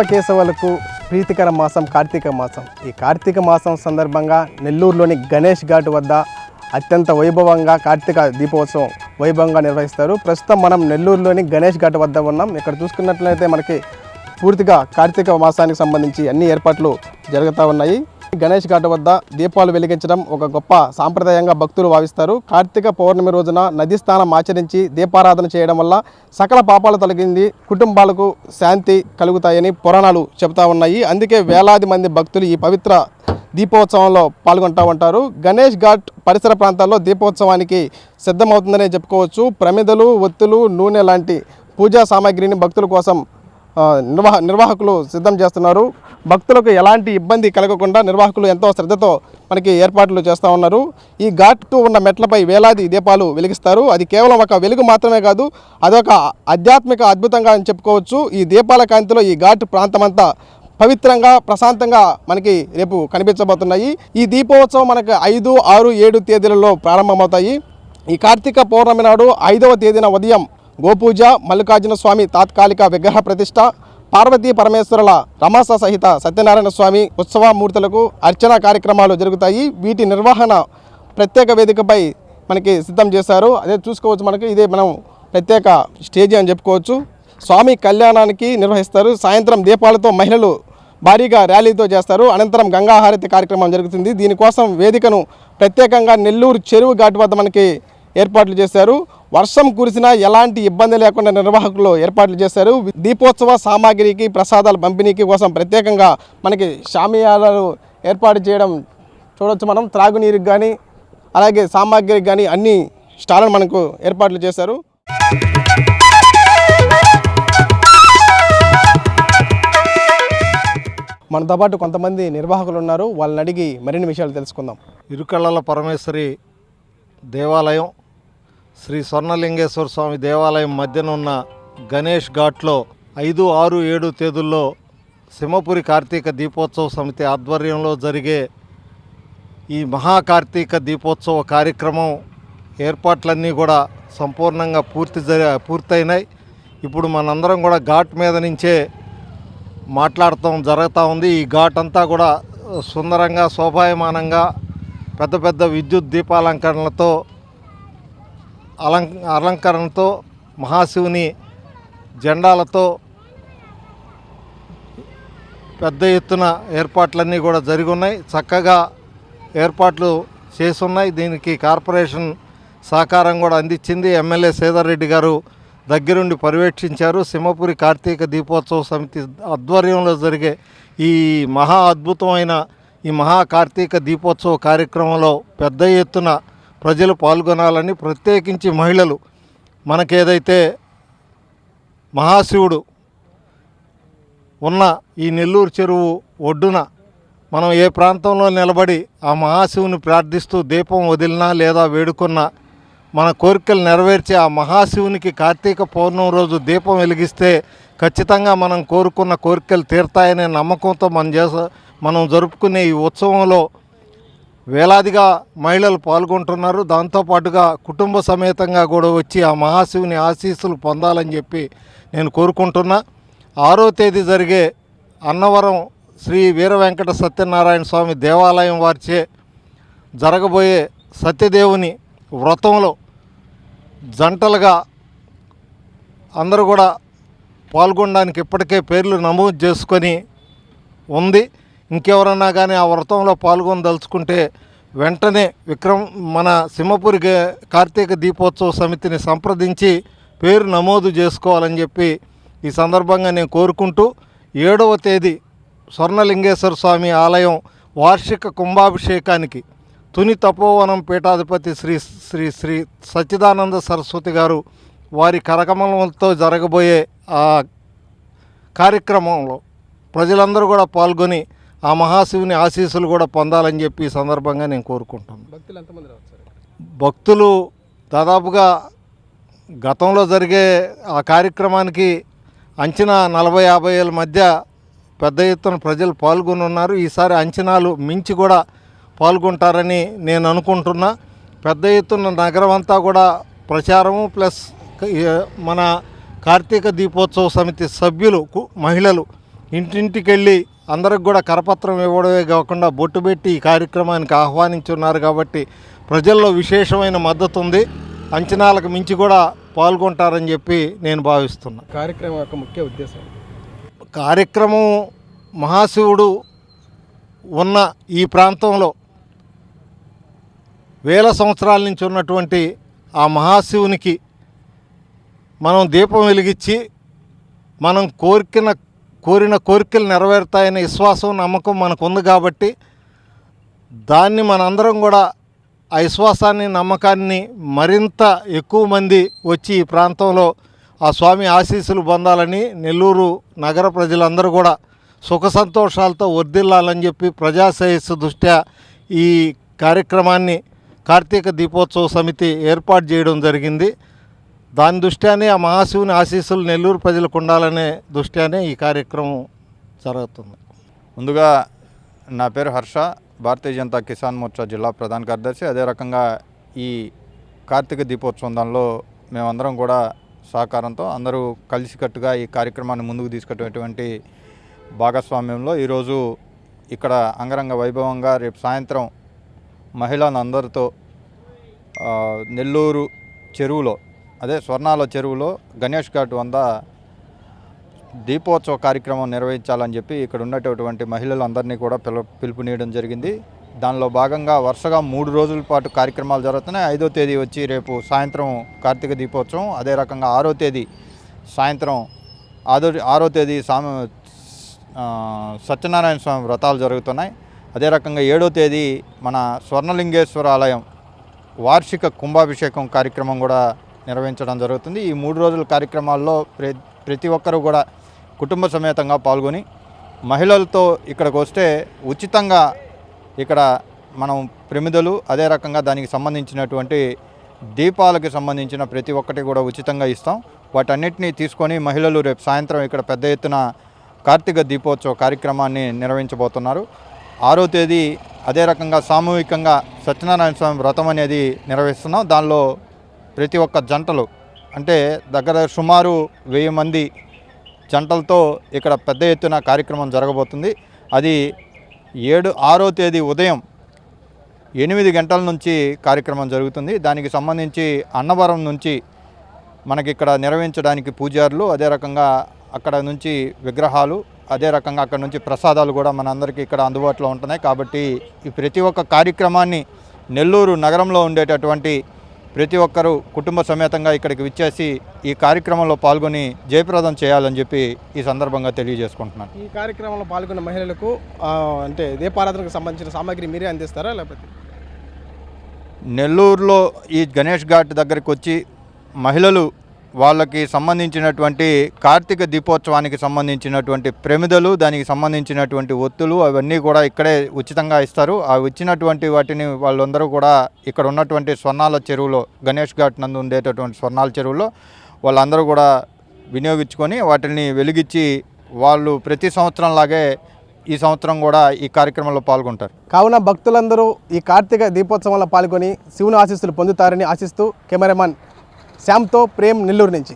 సర్వకేశవులకు ప్రీతికర మాసం కార్తీక మాసం. ఈ కార్తీక మాసం సందర్భంగా నెల్లూరులోని గణేష్ ఘాట్ వద్ద అత్యంత వైభవంగా కార్తీక దీపోత్సవం వైభవంగా నిర్వహిస్తారు. ప్రస్తుతం మనం నెల్లూరులోని గణేష్ ఘాట్ వద్ద ఉన్నాం. ఇక్కడ చూసుకున్నట్లయితే మనకి పూర్తిగా కార్తీక మాసానికి సంబంధించి అన్ని ఏర్పాట్లు జరుగుతూ ఉన్నాయి. గణేష్ ఘాట్ వద్ద దీపాలు వెలిగించడం ఒక గొప్ప సాంప్రదాయంగా భక్తులు భావిస్తారు. కార్తీక పౌర్ణమి రోజున నది స్నానం ఆచరించి దీపారాధన చేయడం వల్ల సకల పాపాలు తొలగింది కుటుంబాలకు శాంతి కలుగుతాయని పురాణాలు చెబుతా ఉన్నాయి. అందుకే వేలాది మంది భక్తులు ఈ పవిత్ర దీపోత్సవంలో పాల్గొంటూ ఉంటారు. గణేష్ ఘాట్ పరిసర ప్రాంతాల్లో దీపోత్సవానికి సిద్ధమవుతుందనే చెప్పుకోవచ్చు. ప్రమిదలు ఒత్తులు నూనె లాంటి పూజా సామాగ్రిని భక్తుల కోసం నిర్వాహ నిర్వాహకులు సిద్ధం చేస్తున్నారు. భక్తులకు ఎలాంటి ఇబ్బంది కలగకుండా నిర్వాహకులు ఎంతో శ్రద్ధతో మనకి ఏర్పాట్లు చేస్తూ ఉన్నారు. ఈ ఘాట్టు ఉన్న మెట్లపై వేలాది దీపాలు వెలిగిస్తారు. అది కేవలం ఒక వెలుగు మాత్రమే కాదు అదొక ఆధ్యాత్మిక అద్భుతంగా అని చెప్పుకోవచ్చు. ఈ దీపాల కాంతిలో ఈ ఘాట్ ప్రాంతమంతా పవిత్రంగా ప్రశాంతంగా మనకి రేపు కనిపించబోతున్నాయి. ఈ దీపోత్సవం మనకు ఐదు ఆరు ఏడు తేదీలలో ప్రారంభమవుతాయి. ఈ కార్తీక పౌర్ణమి నాడు ఐదవ తేదీన ఉదయం గోపూజ మల్లికార్జున స్వామి తాత్కాలిక విగ్రహ ప్రతిష్ట పార్వతీ పరమేశ్వరుల రమాస సహిత సత్యనారాయణ స్వామి ఉత్సవమూర్తులకు అర్చన కార్యక్రమాలు జరుగుతాయి. వీటి నిర్వహణ ప్రత్యేక వేదికపై మనకి సిద్ధం చేశారు. అదే చూసుకోవచ్చు మనకి ఇదే మనం ప్రత్యేక స్టేజ్ అని చెప్పుకోవచ్చు. స్వామి కళ్యాణానికి నిర్వహిస్తారు. సాయంత్రం దీపాలతో మహిళలు భారీగా ర్యాలీతో చేస్తారు. అనంతరం గంగాహారతి కార్యక్రమం జరుగుతుంది. దీనికోసం వేదికను ప్రత్యేకంగా నెల్లూరు చెరువు ఘాటు వద్ద మనకి ఏర్పాట్లు చేశారు. వర్షం కురిసినా ఎలాంటి ఇబ్బంది లేకుండా నిర్వాహకులు ఏర్పాట్లు చేశారు. దీపోత్సవ సామాగ్రికి ప్రసాదాల పంపిణీకి కోసం ప్రత్యేకంగా మనకి షామియాలను ఏర్పాటు చేయడం చూడొచ్చు మనం. త్రాగునీరుకి కానీ అలాగే సామాగ్రికి కానీ అన్ని స్టాళ్ళను మనకు ఏర్పాట్లు చేశారు. మనతో పాటు కొంతమంది నిర్వాహకులు ఉన్నారు. వాళ్ళని అడిగి మరిన్ని విషయాలు తెలుసుకుందాం. ఇరుకళ్ళల పరమేశ్వరి దేవాలయం శ్రీ స్వర్ణలింగేశ్వర స్వామి దేవాలయం మధ్యన ఉన్న గణేష్ ఘాట్లో ఐదు ఆరు ఏడు తేదీల్లో సింహపురి కార్తీక దీపోత్సవ సమితి ఆధ్వర్యంలో జరిగే ఈ మహాకార్తీక దీపోత్సవ కార్యక్రమం ఏర్పాట్లన్నీ కూడా సంపూర్ణంగా పూర్తి జరి పూర్తయినాయి. ఇప్పుడు మనందరం కూడా ఘాట్ మీద నుంచే మాట్లాడటం జరుగుతూ ఉంది. ఈ ఘాట్ అంతా కూడా సుందరంగా శోభాయమానంగా పెద్ద పెద్ద విద్యుత్ దీపాలంకరణలతో అలం అలంకరణతో మహాశివుని జెండాలతో పెద్ద ఎత్తున ఏర్పాట్లన్నీ కూడా జరిగి ఉన్నాయి చక్కగా ఏర్పాట్లు చేసున్నాయి. దీనికి కార్పొరేషన్ సహకారం కూడా అందించింది. ఎమ్మెల్యే సేదారెడ్డి గారు దగ్గరుండి పర్యవేక్షించారు. సింహపురి కార్తీక దీపోత్సవ సమితి ఆధ్వర్యంలో జరిగే ఈ మహా అద్భుతమైన ఈ మహా కార్తీక దీపోత్సవ కార్యక్రమంలో పెద్ద ఎత్తున ప్రజలు పాల్గొనాలని ప్రత్యేకించి మహిళలు మనకేదైతే మహాశివుడు ఉన్న ఈ నెల్లూరు చెరువు ఒడ్డున మనం ఏ ప్రాంతంలో నిలబడి ఆ మహాశివుని ప్రార్థిస్తూ దీపం వదిలినా లేదా వేడుకున్నా మన కోరికలు నెరవేర్చి ఆ మహాశివునికి కార్తీక పౌర్ణమి రోజు దీపం వెలిగిస్తే ఖచ్చితంగా మనం కోరుకున్న కోరికలు తీరుతాయనే నమ్మకంతో మనం చేస మనం జరుపుకునే ఈ ఉత్సవంలో వేలాదిగా మహిళలు పాల్గొంటున్నారు. దాంతోపాటుగా కుటుంబ సమేతంగా కూడా వచ్చి ఆ మహాశివుని ఆశీస్సులు పొందాలని చెప్పి నేను కోరుకుంటున్నా. ఆరో తేదీ జరిగే అన్నవరం శ్రీ వీర వెంకట సత్యనారాయణ స్వామి దేవాలయం వారిచే జరగబోయే సత్యదేవుని వ్రతంలో జంటలుగా అందరూ కూడా పాల్గొనడానికి ఇప్పటికే పేర్లు నమోదు చేసుకొని ఉంది. ఇంకెవరన్నా కానీ ఆ వ్రతంలో పాల్గొనదలుచుకుంటే వెంటనే విక్రమ్ మన సింహపురి కార్తీక దీపోత్సవ సమితిని సంప్రదించి పేరు నమోదు చేసుకోవాలని చెప్పి ఈ సందర్భంగా నేను కోరుకుంటూ ఏడవ తేదీ స్వర్ణలింగేశ్వర స్వామి ఆలయం వార్షిక కుంభాభిషేకానికి తుని తపోవనం పీఠాధిపతి శ్రీ శ్రీ శ్రీ సచ్చిదానంద సరస్వతి గారు వారి కరకమలతో జరగబోయే ఆ కార్యక్రమంలో ప్రజలందరూ కూడా పాల్గొని ఆ మహాశివుని ఆశీస్సులు కూడా పొందాలని చెప్పి ఈ సందర్భంగా నేను కోరుకుంటున్నాను. భక్తులు దాదాపుగా గతంలో జరిగే ఆ కార్యక్రమానికి అంచనా నలభై యాభై ఏళ్ళ మధ్య పెద్ద ఎత్తున ప్రజలు పాల్గొని ఉన్నారు. ఈసారి అంచనాలు మించి కూడా పాల్గొంటారని నేను అనుకుంటున్నా. పెద్ద ఎత్తున నగరం అంతా కూడా ప్రచారము ప్లస్ మన కార్తీక దీపోత్సవ సమితి సభ్యులు కు- మహిళలు ఇంటింటికి వెళ్ళి అందరికి కూడా కరపత్రం ఇవ్వడమే కాకుండా బొట్టు పెట్టి ఈ కార్యక్రమానికి ఆహ్వానించున్నారు కాబట్టి ప్రజల్లో విశేషమైన మద్దతు ఉంది. అంచనాలకు మించి కూడా పాల్గొంటారని చెప్పి నేను భావిస్తున్నా. కార్యక్రమం యొక్క ముఖ్య ఉద్దేశం? కార్యక్రమం మహాశివుడు ఉన్న ఈ ప్రాంతంలో వేల సంవత్సరాల నుంచి ఉన్నటువంటి ఆ మహాశివునికి మనం దీపం వెలిగించి మనం కోరికిన కోరిన కోరికలు నెరవేరుతాయనే విశ్వాసం నమ్మకం మనకు ఉంది కాబట్టి దాన్ని మనందరం కూడా ఆ విశ్వాసాన్ని నమ్మకాన్ని మరింత ఎక్కువ మంది వచ్చి ఈ ప్రాంతంలో ఆ స్వామి ఆశీస్సులు పొందాలని నెల్లూరు నగర ప్రజలందరూ కూడా సుఖ సంతోషాలతో వర్ధిల్లాలని చెప్పి ప్రజాశ్రేయస్సు దృష్ట్యా ఈ కార్యక్రమాన్ని కార్తీక దీపోత్సవ సమితి ఏర్పాటు చేయడం జరిగింది. దాని దృష్ట్యానే ఆ మహాశివుని ఆశీస్సులు నెల్లూరు ప్రజలకు ఉండాలనే దృష్ట్యానే ఈ కార్యక్రమం జరుగుతుంది. ముందుగా నా పేరు హర్ష భారతీయ జనతా కిసాన్ మోర్చా జిల్లా ప్రధాన కార్యదర్శి. అదే రకంగా ఈ కార్తీక దీపోత్సవం దానిలో మేమందరం కూడా సహకారంతో అందరూ కలిసికట్టుగా ఈ కార్యక్రమాన్ని ముందుకు తీసుకెళ్ళేటువంటి భాగస్వామ్యంలో ఈరోజు ఇక్కడ అంగరంగ వైభవంగా రేపు సాయంత్రం మహిళలందరితో నెల్లూరు చెరువులో అదే స్వర్ణాల చెరువులో గణేష్ ఘాట్ వంద దీపోత్సవ కార్యక్రమం నిర్వహించాలని చెప్పి ఇక్కడ ఉన్నటువంటి మహిళలందరినీ కూడా పిలు పిలుపునీయడం జరిగింది. దానిలో భాగంగా వరుసగా మూడు రోజుల పాటు కార్యక్రమాలు జరుగుతున్నాయి. ఐదో తేదీ వచ్చి రేపు సాయంత్రం కార్తీక దీపోత్సవం అదే రకంగా ఆరో తేదీ సాయంత్రం ఆదో ఆరో తేదీ స్వామి సత్యనారాయణ స్వామి వ్రతాలు జరుగుతున్నాయి. అదే రకంగా ఏడో తేదీ మన స్వర్ణలింగేశ్వర ఆలయం వార్షిక కుంభాభిషేకం కార్యక్రమం కూడా నిర్వహించడం జరుగుతుంది. ఈ మూడు రోజుల కార్యక్రమాల్లో ప్రతి ప్రతి ఒక్కరూ కూడా కుటుంబ సమేతంగా పాల్గొని మహిళలతో ఇక్కడికి వస్తే ఉచితంగా ఇక్కడ మనం ప్రమిదలు అదే రకంగా దానికి సంబంధించినటువంటి దీపాలకు సంబంధించిన ప్రతి ఒక్కటి కూడా ఉచితంగా ఇస్తాం. వాటన్నిటినీ తీసుకొని మహిళలు రేపు సాయంత్రం ఇక్కడ పెద్ద ఎత్తున కార్తీక దీపోత్సవ కార్యక్రమాన్ని నిర్వహించబోతున్నారు. ఆరో తేదీ అదే రకంగా సామూహికంగా సత్యనారాయణ స్వామి వ్రతం అనేది నిర్వహిస్తున్నాం. దానిలో ప్రతి ఒక్క జంటలు అంటే దగ్గర సుమారు వెయ్యి మంది జంటలతో ఇక్కడ పెద్ద ఎత్తున కార్యక్రమం జరగబోతుంది. అది ఏడు ఆరో తేదీ ఉదయం ఎనిమిది గంటల నుంచి కార్యక్రమం జరుగుతుంది. దానికి సంబంధించి అన్నవరం నుంచి మనకి ఇక్కడ నిర్వహించడానికి పూజారులు అదే రకంగా అక్కడ నుంచి విగ్రహాలు అదే రకంగా అక్కడ నుంచి ప్రసాదాలు కూడా మనందరికీ ఇక్కడ అందుబాటులో ఉంటున్నాయి. కాబట్టి ఈ ప్రతి ఒక్క కార్యక్రమాన్ని నెల్లూరు నగరంలో ఉండేటటువంటి ప్రతి ఒక్కరూ కుటుంబ సమేతంగా ఇక్కడికి విచ్చేసి ఈ కార్యక్రమంలో పాల్గొని జయప్రదం చేయాలని చెప్పి ఈ సందర్భంగా తెలియజేసుకుంటున్నాను. ఈ కార్యక్రమంలో పాల్గొన్న మహిళలకు అంటే దీపారాధనకు సంబంధించిన సామాగ్రి మీరే అందిస్తారా లేకపోతే? నెల్లూరులో ఈ గణేష్ ఘాట్ దగ్గరికి వచ్చి మహిళలు వాళ్ళకి సంబంధించినటువంటి కార్తీక దీపోత్సవానికి సంబంధించినటువంటి ప్రమిదలు దానికి సంబంధించినటువంటి ఒత్తులు అవన్నీ కూడా ఇక్కడే ఉచితంగా ఇస్తారు. ఆ ఇచ్చినటువంటి వాటిని వాళ్ళందరూ కూడా ఇక్కడ ఉన్నటువంటి స్వర్ణాల చెరువులో గణేష్ ఘాట్ నందు ఉండేటటువంటి స్వర్ణాల చెరువులో వాళ్ళందరూ కూడా వినియోగించుకొని వాటిని వెలిగించి వాళ్ళు ప్రతి సంవత్సరం లాగే ఈ సంవత్సరం కూడా ఈ కార్యక్రమంలో పాల్గొంటారు. కావున భక్తులందరూ ఈ కార్తీక దీపోత్సవంలో పాల్గొని శివుని ఆశీస్సులు పొందుతారని ఆశిస్తూ కెమెరామాన్ శ్యామ్తో ప్రేమ్ నెల్లూరు నుంచి.